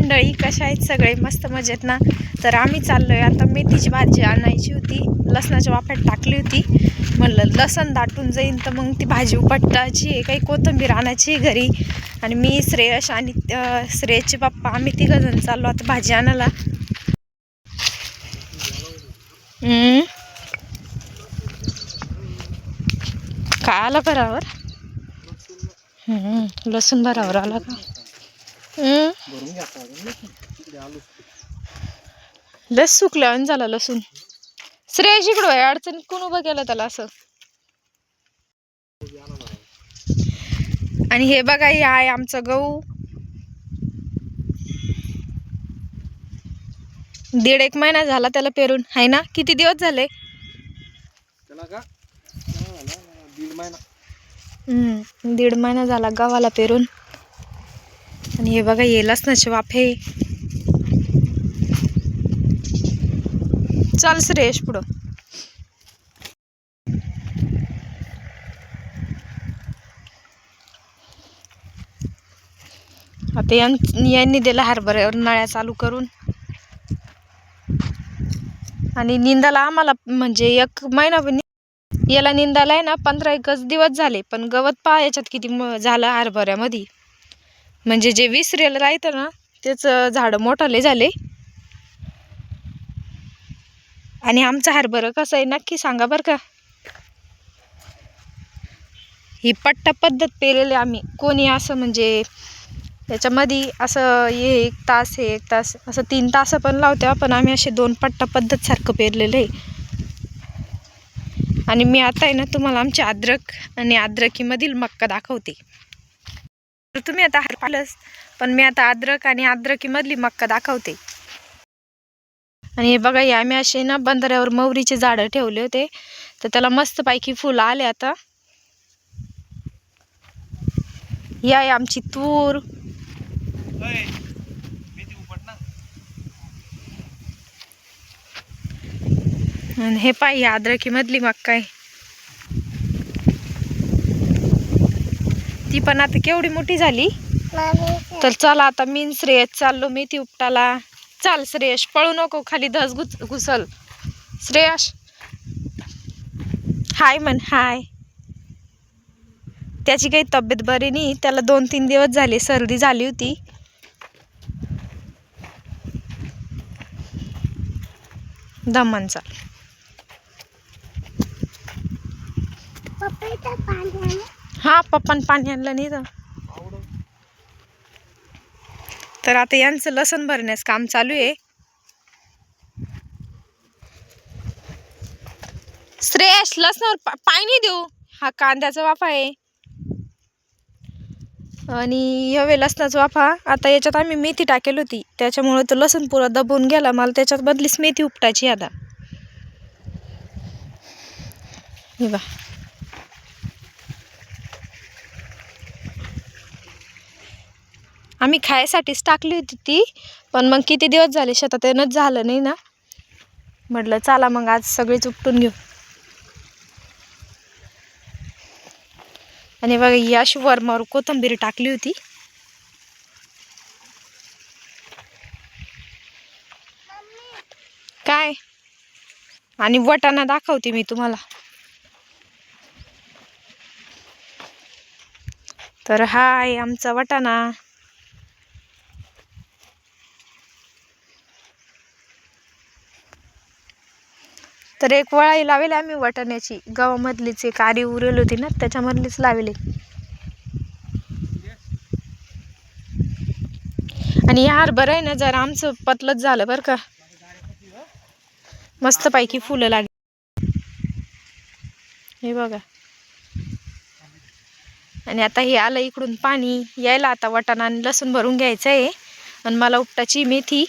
मंडळी कशा आहेत सगळे? मस्त मजेत ना? तर आम्ही चाललोय. आता मेथीची भाजी आणायची होती. लसणाच्या वाफ्यात टाकली होती. म्हणलं लसण दाटून जाईन तर मग ती भाजी उपटायची आहे. काही कोथिंबीर आणायची आहे घरी. आणि मी श्रेयश आणि श्रेयसचे पप्पा आम्ही तिघंजण चाललो आता भाजी आणायला. काय आलं बरावर? लसूण भरावर आला का? लस सुकल्यावर झाला लसूण. श्रेयश इकडं आहे, अडचणीत कोण उभं केलं त्याला असं? आणि हे बघा हे आहे आमचं गहू. दीड एक महिना झाला त्याला पेरून आहे ना? किती दिवस झाले? दीड महिना झाला गव्हाला पेरून. आणि हे बघा हे लसणाचे हे चाल श्रेयश पुढं. आता यां- यांनी दिला हरभऱ्यावर नळ्या चालू करून. आणि निंदाला आम्हाला म्हणजे एक महिना पण याला निंदाला आहे ना पंधरा एकच दिवस झाले पण गवत पहा याच्यात किती म- झालं हरभऱ्यामध्ये. म्हणजे जे विसरेल राहतं ना तेच झाडं मोठाले झाले. आणि आमचं हरभरं कसं आहे नक्की सांगा बरं का. ही पट्टा पद्धत पेरलेली आम्ही. कोणी असं म्हणजे त्याच्यामध्ये असं हे एक तास हे एक तास असं तीन तास पण लावते पण आम्ही असे दोन पट्टा पद्धत सारखं पेरलेलं आहे. आणि मी आता आहे ना तुम्हाला आमची अद्रक आणि अद्रकीमधील मक्का दाखवते. तर तुम्ही आता हर पाहिलंच. पण मी आता अद्रक आणि अद्रकीमधली मक्का दाखवते. आणि हे बघा हे आम्ही असे ना बंधाऱ्यावर मोहरीचे झाडं ठेवले होते. तर त्याला मस्तपैकी फुलं आले आता. आहे आमची तूर. हे पाय अद्रकीमधली मक्का आहे. ती पण आता केवढी मोठी झाली. तर चला आता मी श्रेयस चाललो मेथी उपटाला. चाल श्रेयश पळू नको खाली धस घुस घुसल. श्रेयश हाय म्हण हाय. त्याची काही तब्येत बरी नाही त्याला दोन तीन दिवस झाले सर्दी झाली होती. दमन चाल. हा पप्पान पाणी आणलं नाही तर तर आता यांचं लसण भरण्यास काम चालू आहे. श्रेयश लसणावर पा- पाणी देऊ. हा कांद्याचा वाफा आहे. आणि हवे लसणाचा वाफा. आता याच्यात आम्ही मेथी टाकेल होती. त्याच्यामुळे तो लसण पुरा दबून गेला. मला त्याच्यात बदलीच मेथी उपटायची आता. हे बा आम्ही खायसाठीच टाकली होती ती पण मग किती दिवस झाले शेतात येणंच झालं नाही ना? म्हटलं चला मग आज सगळीच उपटून घेऊ. आणि बघा ही अशी वरमावर कोथंबीर टाकली होती. काय? आणि वटाणा दाखवते मी तुम्हाला. तर हा आहे आमचा वटाणा. तर एक वळाई लावेल आम्ही वाटाण्याची. गावामधलीच एक आरी उरेल होती ना त्याच्यामधलीच लावेली. आणि या हरभरा आहे ना जरा आमचं पतलंच झालं बरं का. मस्तपैकी फुलं लागली. हे बघा. आणि आता हे आलं इकडून पाणी. यायला आता वाटाणा आणि लसूण भरून घ्यायचं आहे आणि मला उपटाची मेथी.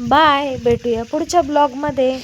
बाय. भेटूया पुढच्या ब्लॉगमध्ये.